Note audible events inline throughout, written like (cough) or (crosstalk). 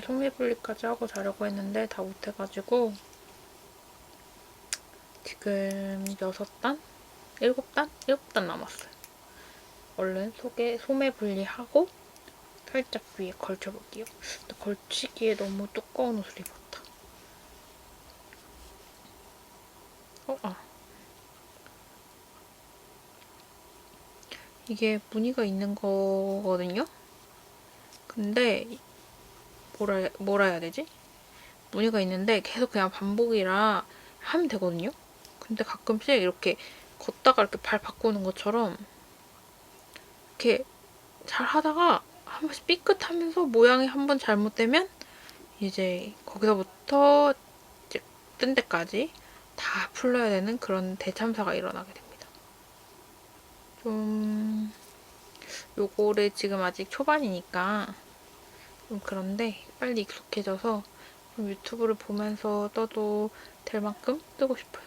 어제 소매분리까지 하고 자려고 했는데 다 못해가지고 지금 6단? 7단? 7단 남았어요. 얼른 속에 소매 분리하고 살짝 위에 걸쳐볼게요. 걸치기에 너무 두꺼운 옷을 입었다. 어, 아. 이게 무늬가 있는 거거든요? 근데 뭐라, 뭐라 해야 되지? 무늬가 있는데 계속 그냥 반복이라 하면 되거든요? 근데 가끔씩 이렇게 걷다가 이렇게 발 바꾸는 것처럼 이렇게 잘 하다가 한 번씩 삐끗하면서 모양이 한 번 잘못되면 이제 거기서부터 뜬 데까지 다 풀러야 되는 그런 대참사가 일어나게 됩니다. 좀 요거를 지금 아직 초반이니까 좀 그런데 빨리 익숙해져서 좀 유튜브를 보면서 떠도 될 만큼 뜨고 싶어요.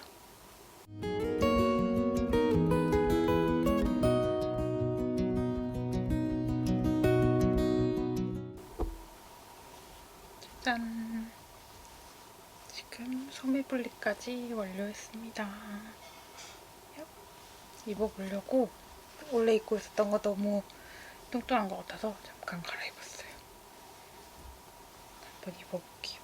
짠! 지금 소매분리까지 완료했습니다. 얍. 입어보려고 원래 입고 있었던 거 너무 뚱뚱한 것 같아서 잠깐 갈아입었어요. 한번 입어볼게요.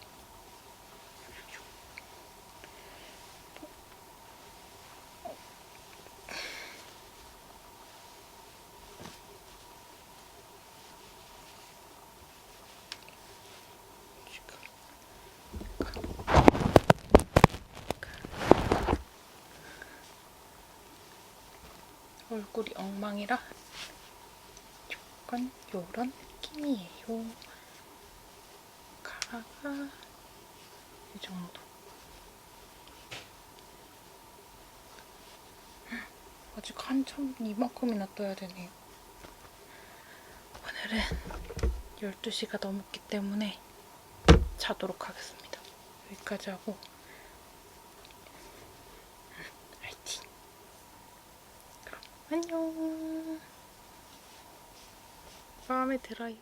얼굴이 엉망이라 약간 요런 느낌이에요. 가라가 이 정도. 아직 한참 이만큼이나 떠야 되네요. 오늘은 12시가 넘었기 때문에 자도록 하겠습니다. 여기까지 하고 화이팅! 안녕! 마음에 들어요.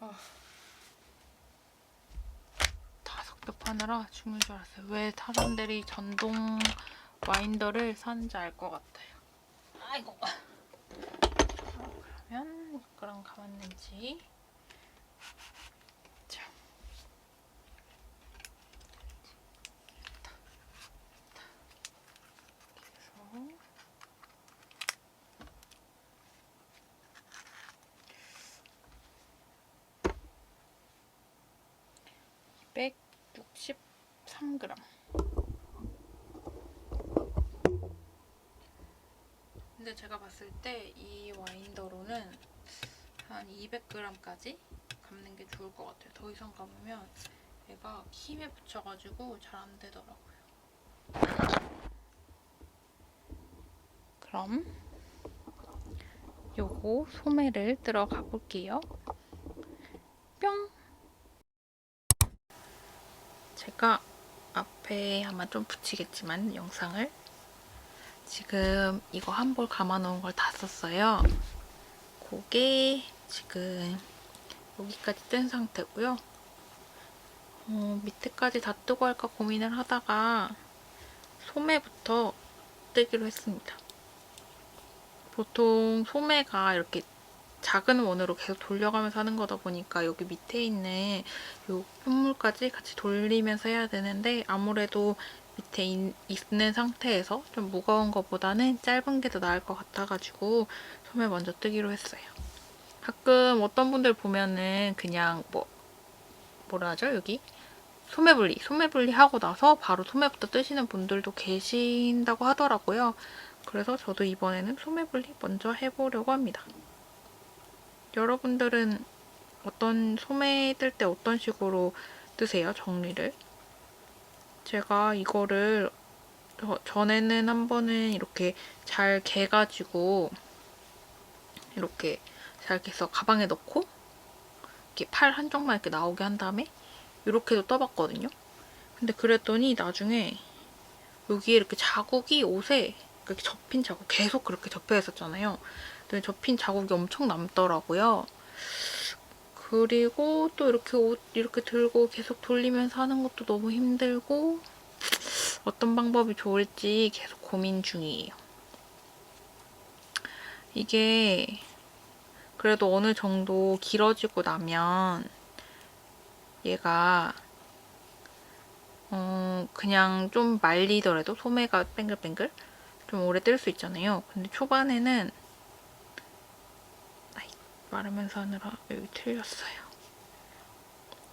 아. 다 섭렵하느라 죽는 줄 알았어요. 왜 사람들이 전동 와인더를 사는지 알 것 같아요. 아이고. 자, 그러면 미끄럼 감았는지. 자. 그래서 263g. 근데 제가 봤을 때 이 와인더로는 한 200g까지 감는 게 좋을 것 같아요. 더 이상 감으면 얘가 힘에 붙여가지고 잘 안 되더라고요. 그럼 요거 소매를 들어가 볼게요. 제가 앞에 아마 좀 붙이겠지만 영상을 지금 이거 한 볼 감아놓은 걸 다 썼어요. 그게 지금 여기까지 뜬 상태고요. 어, 밑에까지 다 뜨고 할까 고민을 하다가 소매부터 뜨기로 했습니다. 보통 소매가 이렇게 작은 원으로 계속 돌려가면서 하는 거다 보니까 여기 밑에 있는 요 콧물까지 같이 돌리면서 해야 되는데 아무래도 밑에 인, 있는 상태에서 좀 무거운 것보다는 짧은 게 더 나을 것 같아가지고 소매 먼저 뜨기로 했어요. 가끔 어떤 분들 보면은 그냥 뭐 뭐라 하죠 여기 소매 분리 소매 분리 하고 나서 바로 소매부터 뜨시는 분들도 계신다고 하더라고요. 그래서 저도 이번에는 소매 분리 먼저 해보려고 합니다. 여러분들은 어떤 소매 뜰 때 어떤 식으로 뜨세요? 정리를? 제가 이거를 저- 전에는 한 번은 이렇게 잘 개가지고 이렇게 잘 개서 가방에 넣고 이렇게 팔 한쪽만 이렇게 나오게 한 다음에 이렇게도 떠봤거든요. 근데 그랬더니 나중에 여기에 이렇게 자국이 옷에 이렇게 접힌 자국 계속 그렇게 접혀 있었잖아요. 근데 접힌 자국이 엄청 남더라고요. 그리고 또 이렇게 옷 이렇게 들고 계속 돌리면서 하는 것도 너무 힘들고 어떤 방법이 좋을지 계속 고민 중이에요. 이게 그래도 어느 정도 길어지고 나면 얘가 어 그냥 좀 말리더라도 소매가 뱅글뱅글 좀 오래 뜰 수 있잖아요. 근데 초반에는 말하면서 하느라 여기 틀렸어요.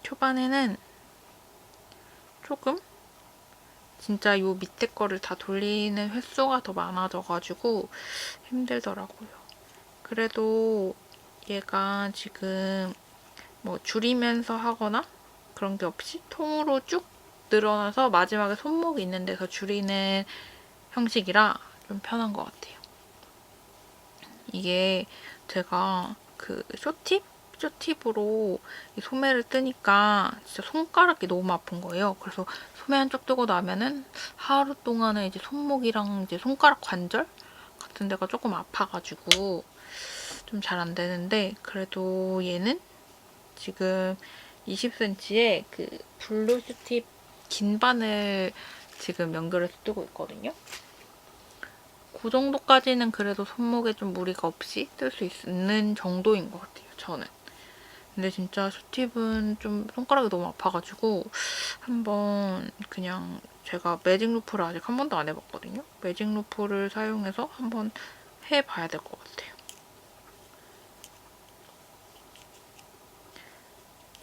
초반에는 조금 진짜 요 밑에 거를 다 돌리는 횟수가 더 많아져가지고 힘들더라고요. 그래도 얘가 지금 뭐 줄이면서 하거나 그런 게 없이 통으로 쭉 늘어나서 마지막에 손목이 있는 데서 줄이는 형식이라 좀 편한 것 같아요. 이게 제가 그 쇼팁? 쇼팁으로 이 소매를 뜨니까 진짜 손가락이 너무 아픈 거예요. 그래서 소매 한쪽 뜨고 나면은 하루 동안은 이제 손목이랑 이제 손가락 관절 같은 데가 조금 아파가지고 좀 잘 안 되는데 그래도 얘는 지금 20cm의 그 블루 슈팁 긴 바늘 지금 연결해서 뜨고 있거든요. 그 정도까지는 그래도 손목에 좀 무리가 없이 뜰 수 있는 정도인 것 같아요, 저는. 근데 진짜 슈팁은 좀 손가락이 너무 아파가지고 한번 그냥 제가 매직 루프를 아직 한 번도 안 해봤거든요. 매직 루프를 사용해서 한번 해봐야 될 것 같아요.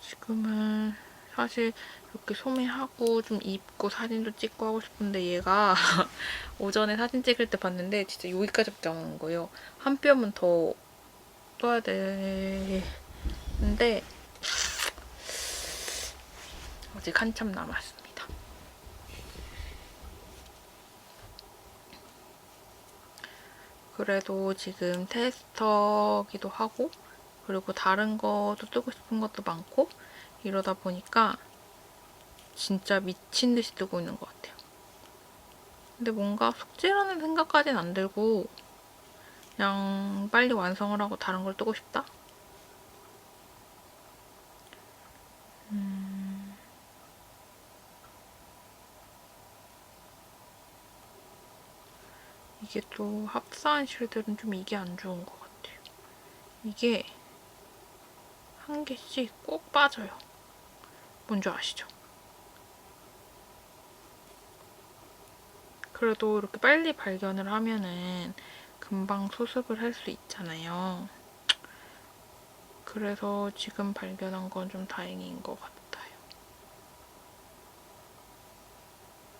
지금은 사실 이렇게 소매하고 좀 입고 사진도 찍고 하고 싶은데 얘가 (laughs) 오전에 사진 찍을 때 봤는데 진짜 여기까지밖에 안 오는 거예요. 한 뼘은 더 떠야 되는데 아직 한참 남았습니다. 그래도 지금 테스터기도 하고 그리고 다른 것도 뜨고 싶은 것도 많고 이러다 보니까 진짜 미친 듯이 뜨고 있는 것 같아요. 근데 뭔가 숙제라는 생각까지는 안 들고 그냥 빨리 완성을 하고 다른 걸 뜨고 싶다? 음... 이게 또 합사한 실들은 좀 이게 안 좋은 것 같아요. 이게 한 개씩 꼭 빠져요. 뭔지 아시죠? 그래도 이렇게 빨리 발견을 하면은 금방 수습을 할 수 있잖아요. 그래서 지금 발견한 건 좀 다행인 것 같아요.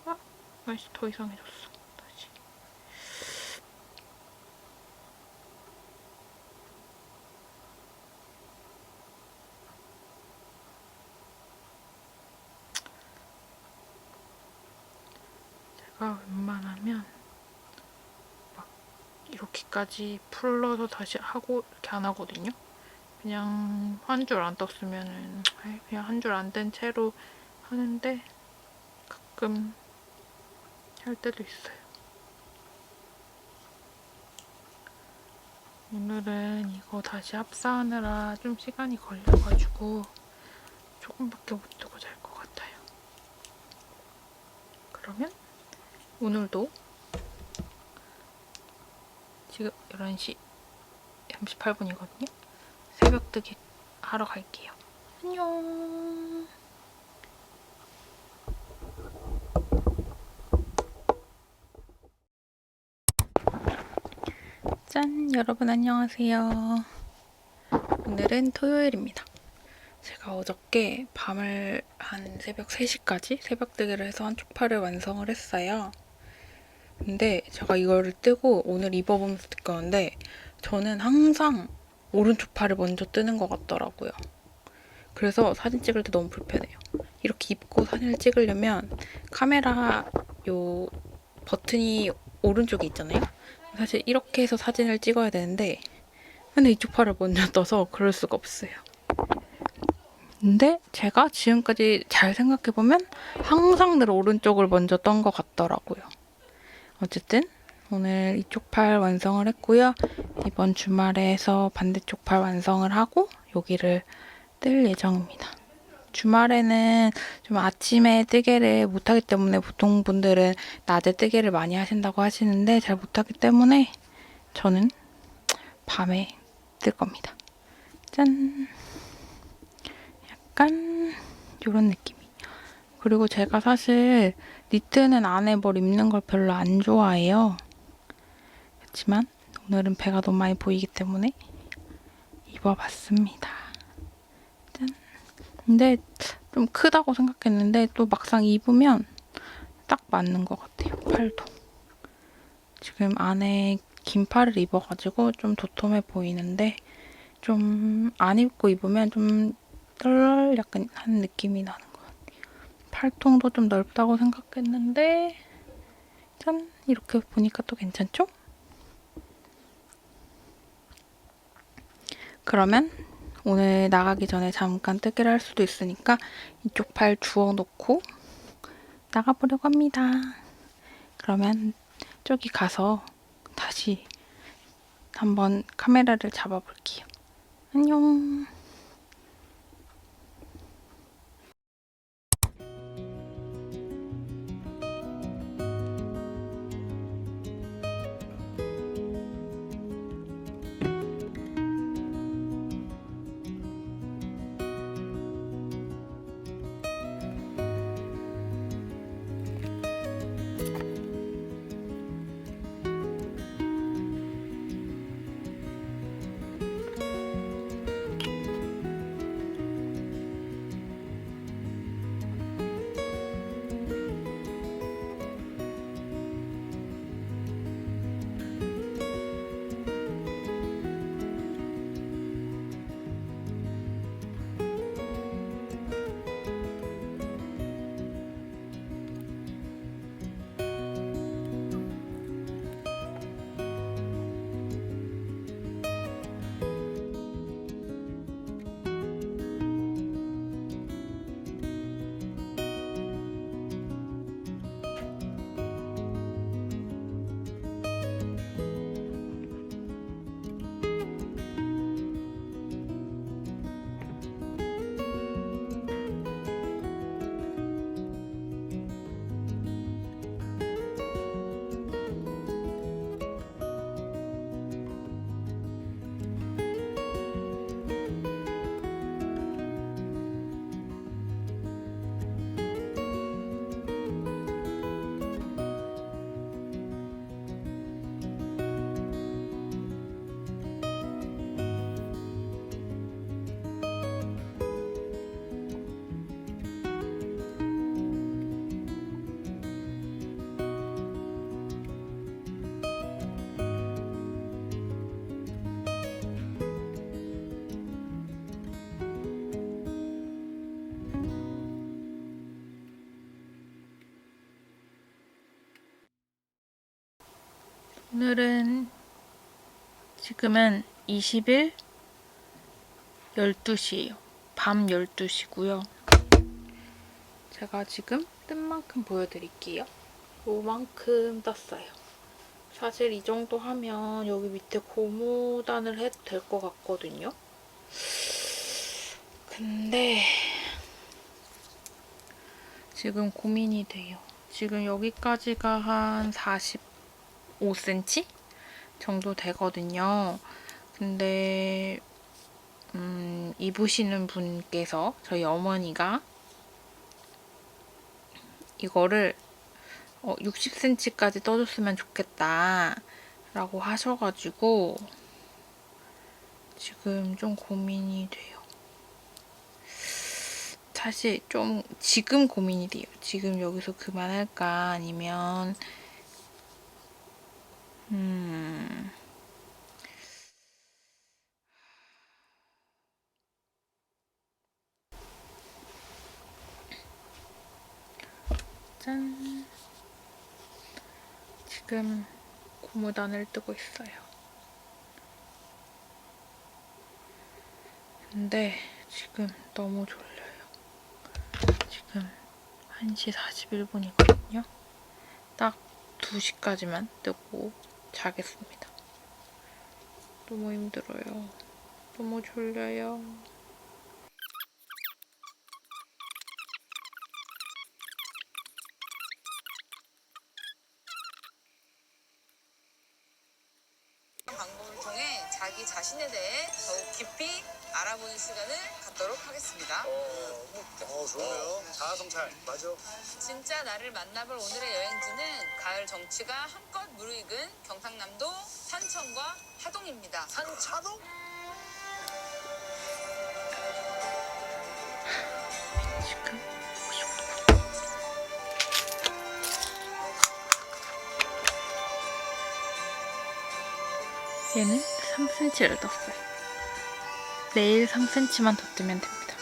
아, 날씨 더 이상해졌어. 다시. 제가 웬만하면 막 이렇게까지 풀러서 다시 하고 이렇게 안 하거든요. 그냥 한 줄 안 떴으면은 그냥 한 줄안뜬 채로 하는데 가끔 할 때도 있어요. 오늘은 이거 다시 합사하느라 좀 시간이 걸려가지고 조금밖에 못 뜨고 잘 것 같아요. 그러면 오늘도 지금 11시 38분이거든요. 새벽뜨기 하러 갈게요. 안녕. 짠! 여러분 안녕하세요. 오늘은 토요일입니다. 제가 어저께 밤을 한 새벽 3시까지 새벽뜨기를 해서 한쪽 팔을 완성을 했어요. 근데 제가 이거를 뜨고 오늘 입어보면서 느꼈는데 저는 항상 오른쪽 팔을 먼저 뜨는 것 같더라고요. 그래서 사진 찍을 때 너무 불편해요. 이렇게 입고 사진을 찍으려면 카메라 요 버튼이 오른쪽에 있잖아요. 사실 이렇게 해서 사진을 찍어야 되는데 근데 이쪽 팔을 먼저 (laughs) 떠서 그럴 수가 없어요. 근데 제가 지금까지 잘 생각해보면 항상 늘 오른쪽을 먼저 떤 것 같더라고요. 어쨌든 오늘 이쪽 팔 완성을 했고요. 이번 주말에 해서 반대쪽 팔 완성을 하고 여기를 뜰 예정입니다. 주말에는 좀 아침에 뜨개를 못하기 때문에 보통 분들은 낮에 뜨개를 많이 하신다고 하시는데 잘 못하기 때문에 저는 밤에 뜰 겁니다. 짠! 약간 이런 느낌이. 그리고 제가 사실 니트는 안에 뭘 입는 걸 별로 안 좋아해요. 그렇지만 오늘은 배가 너무 많이 보이기 때문에 입어봤습니다. 짠. 근데 좀 크다고 생각했는데 또 막상 입으면 딱 맞는 것 같아요. 팔도. 지금 안에 긴 팔을 입어가지고 좀 도톰해 보이는데 좀 안 입고 입으면 좀떨 약간 한 느낌이 나는 것 같아요. 팔통도 좀 넓다고 생각했는데 짠 이렇게 보니까 또 괜찮죠? 그러면 오늘 나가기 전에 잠깐 뜨기를 할 수도 있으니까 이쪽 팔 주워 놓고 나가보려고 합니다. 그러면 저기 가서 다시 한번 카메라를 잡아볼게요. 안녕. 오늘은 지금은 20일 12시예요. 밤 12시고요. 제가 지금 뜬 만큼 보여드릴게요. 요만큼 떴어요. 사실 이 정도 하면 여기 밑에 고무단을 해도 될 것 같거든요. 근데 지금 고민이 돼요. 지금 여기까지가 한 45cm 정도 되거든요. 근데 음, 입으시는 분께서 저희 어머니가 이거를 어, 60cm까지 떠줬으면 좋겠다 라고 하셔가지고 지금 좀 고민이 돼요. 사실 좀 지금 고민이 돼요. 지금 여기서 그만할까 아니면 음 짠. 지금 고무단을 뜨고 있어요. 근데 지금 너무 졸려요. 1시 41분이거든요. 딱 2시까지만 뜨고 자겠습니다. 너무 힘들어요. 너무 졸려요. 방법을 통해 자기 자신에 대해 더욱 깊이 알아보는 시간을 갖도록 하겠습니다. 어, 어 좋네요. 자아성찰 맞아. 진짜 나를 만나볼 오늘의 여행지는 가을 정취가 한껏 무르익은 경상남도 산천과 하동입니다. 산차동? 지금 50분. 얘는 3cm를 떴어요. 내일 3cm만 더 뜨면 됩니다.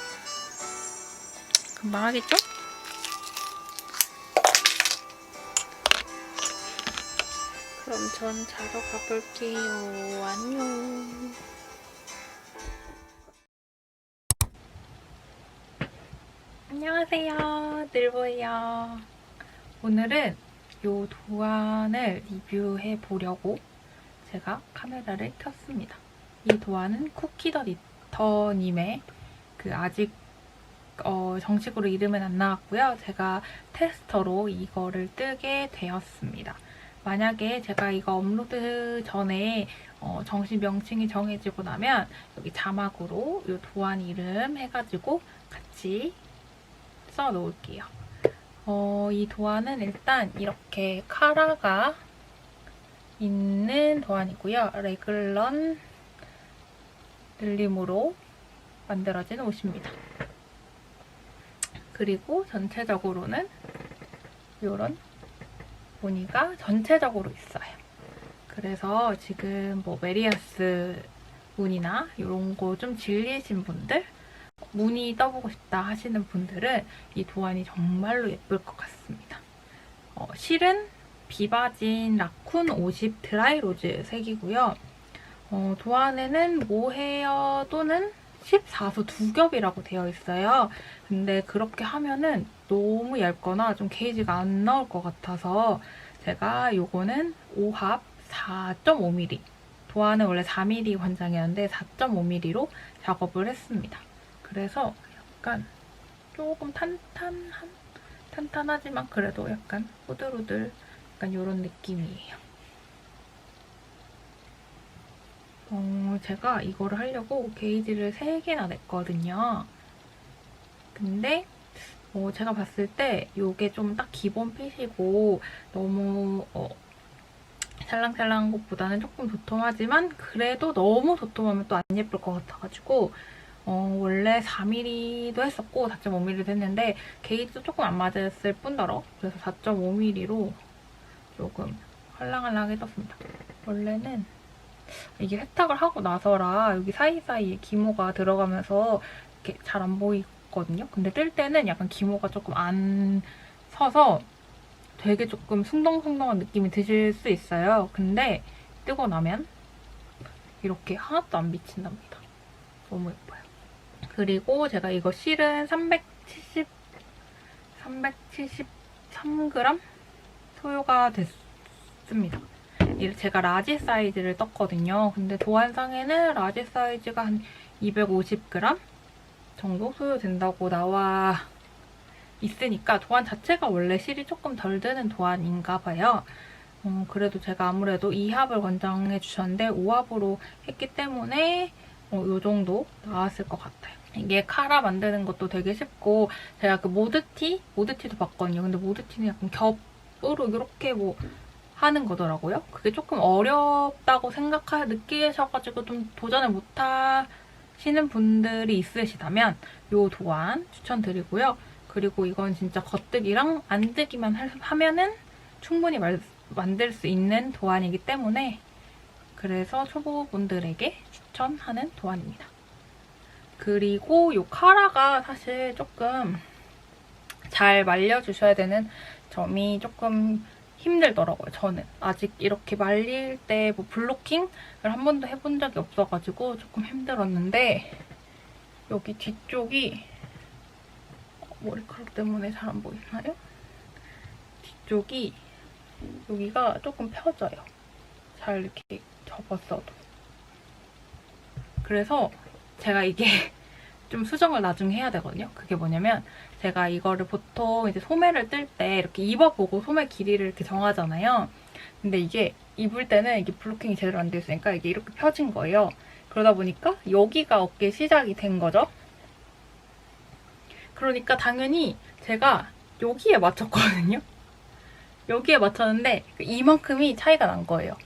금방 하겠죠? 그럼 전 자러 가볼게요. 안녕. 안녕하세요. 늘보예요. 오늘은 요 도안을 리뷰해 보려고 제가 카메라를 켰습니다. 이 도안은 쿠키더니터님의 그 아직 어, 정식으로 이름은 안 나왔고요. 제가 테스터로 이거를 뜨게 되었습니다. 만약에 제가 이거 업로드 전에 어, 정식 명칭이 정해지고 나면 여기 자막으로 이 도안 이름 해가지고 같이 써 놓을게요. 어, 이 도안은 일단 이렇게 카라가 있는 도안이고요. 레글런 늘림으로 만들어진 옷입니다. 그리고 전체적으로는 이런 무늬가 전체적으로 있어요. 그래서 지금 뭐 메리아스 무늬나 이런 거 좀 질리신 분들 무늬 떠보고 싶다 하시는 분들은 이 도안이 정말로 예쁠 것 같습니다. 어, 실은 비바진 라쿤 50 드라이 로즈 색이고요. 어, 도안에는 모헤어 또는 14수 두 겹이라고 되어 있어요. 근데 그렇게 하면은 너무 얇거나 좀 게이지가 안 나올 것 같아서 제가 요거는 5합 4.5mm 도안은 원래 4mm 관장이었는데 4.5mm로 작업을 했습니다. 그래서 약간 조금 탄탄한 탄탄하지만 그래도 약간 후들후들 약간 이런 느낌이에요. 어, 제가 이거를 하려고 게이지를 3개나 냈거든요. 근데 어, 제가 봤을 때 이게 좀 딱 기본 핏이고 너무 어, 찰랑찰랑한 것보다는 조금 도톰하지만 그래도 너무 도톰하면 또 안 예쁠 것 같아가지고 어, 원래 4mm도 했었고 4.5mm도 했는데 게이지도 조금 안 맞았을 뿐더러 그래서 4.5mm로 조금 헐랑헐랑하게 떴습니다. 원래는 이게 세탁을 하고 나서라 여기 사이사이에 기모가 들어가면서 이렇게 잘 안 보이거든요. 근데 뜰 때는 약간 기모가 조금 안 서서 되게 조금 숭덩숭덩한 느낌이 드실 수 있어요. 근데 뜨고 나면 이렇게 하나도 안 비친답니다. 너무 예뻐요. 그리고 제가 이거 실은 370, 373g 소요가 됐습니다. 이- 제가 라지 사이즈를 떴거든요. 근데 도안상에는 라지 사이즈가 한 250g 정도 소요된다고 나와 있으니까 도안 자체가 원래 실이 조금 덜 드는 도안인가 봐요. 어, 그래도 제가 아무래도 2합을 권장해 주셨는데 5합으로 했기 때문에 어, 이 정도 나왔을 것 같아요. 이게 카라 만드는 것도 되게 쉽고 제가 그 모드티? 모드티도 봤거든요. 근데 모드티는 약간 겹으로 이렇게 뭐 하는 거더라고요. 그게 조금 어렵다고 생각하 느끼셔가지고 좀 도전을 못 하시는 분들이 있으시다면 이 도안 추천드리고요. 그리고 이건 진짜 겉뜨기랑 안뜨기만 할- 하면은 충분히 말- 만들 수 있는 도안이기 때문에 그래서 초보분들에게 추천하는 도안입니다. 그리고 이 카라가 사실 조금 잘 말려주셔야 되는 점이 조금 힘들더라고요, 저는. 아직 이렇게 말릴 때 뭐 블로킹을 한 번도 해본 적이 없어가지고 조금 힘들었는데 여기 뒤쪽이 머리카락 때문에 잘 안 보이나요? 뒤쪽이 여기가 조금 펴져요. 잘 이렇게 접었어도. 그래서 제가 이게 (laughs) 좀 수정을 나중에 해야 되거든요. 그게 뭐냐면 제가 이거를 보통 이제 소매를 뜰 때 이렇게 입어보고 소매 길이를 이렇게 정하잖아요. 근데 이게 입을 때는 이게 블로킹이 제대로 안 돼 있으니까 이게 이렇게 펴진 거예요. 그러다 보니까 여기가 어깨 시작이 된 거죠. 그러니까 당연히 제가 여기에 맞췄거든요. 여기에 맞췄는데 이만큼이 차이가 난 거예요.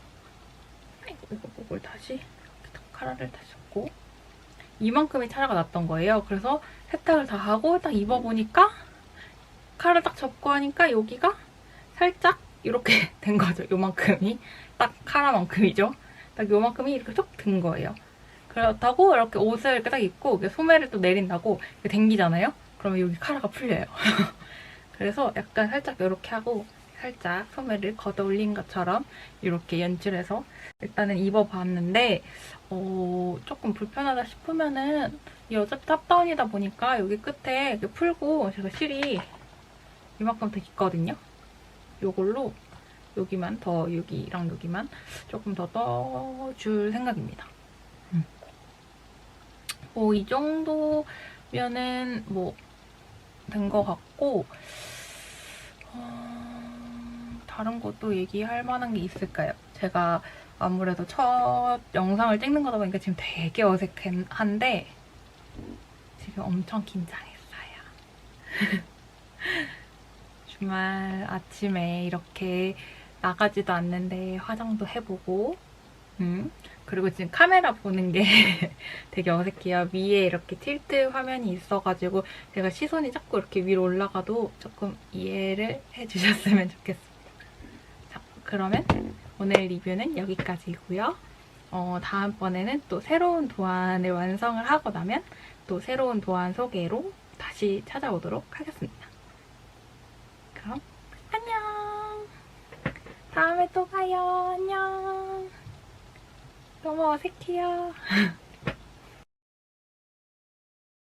이거 이걸 다시 이렇게 카라를 다시 잡고 이만큼이 차이가 났던 거예요. 그래서 세탁을 다 하고 딱 입어보니까 칼을 딱 접고 하니까 여기가 살짝 이렇게 (laughs) 된 거죠. 요만큼이 딱 카라만큼이죠. 딱 요만큼이 이렇게 쭉든 거예요. 그렇다고 이렇게 옷을 이렇게 딱 입고 소매를 또 내린다고 이렇게 당기잖아요. 그러면 여기 카라가 풀려요. (laughs) 그래서 약간 살짝 이렇게 하고 살짝 소매를 걷어 올린 것처럼 이렇게 연출해서 일단은 입어봤는데 어, 조금 불편하다 싶으면은 이 어차피 탑다운이다 보니까 여기 끝에 풀고 제가 실이 이만큼 더 있거든요. 요걸로 여기만 더 여기랑 여기만 조금 더 떠줄 생각입니다. 음. 뭐 이 정도면은 뭐 된 것 같고 어, 다른 것도 얘기할 만한 게 있을까요? 제가 아무래도 첫 영상을 찍는 거다 보니까 지금 되게 어색한데 지금 엄청 긴장했어요. (laughs) 주말 아침에 이렇게 나가지도 않는데 화장도 해보고 음, 그리고 지금 카메라 보는 게 (laughs) 되게 어색해요. 위에 이렇게 틸트 화면이 있어가지고 제가 시선이 자꾸 이렇게 위로 올라가도 조금 이해를 해주셨으면. 자, 그러면 오늘 리뷰는 여기까지고요. 어, 다음번에는 또 새로운 도안을 완성을 하고 나면 또 새로운 도안 소개로 다시 찾아오도록 하겠습니다. 그럼 안녕! 다음에 또 봐요. 안녕! 너무 어색해요. (laughs)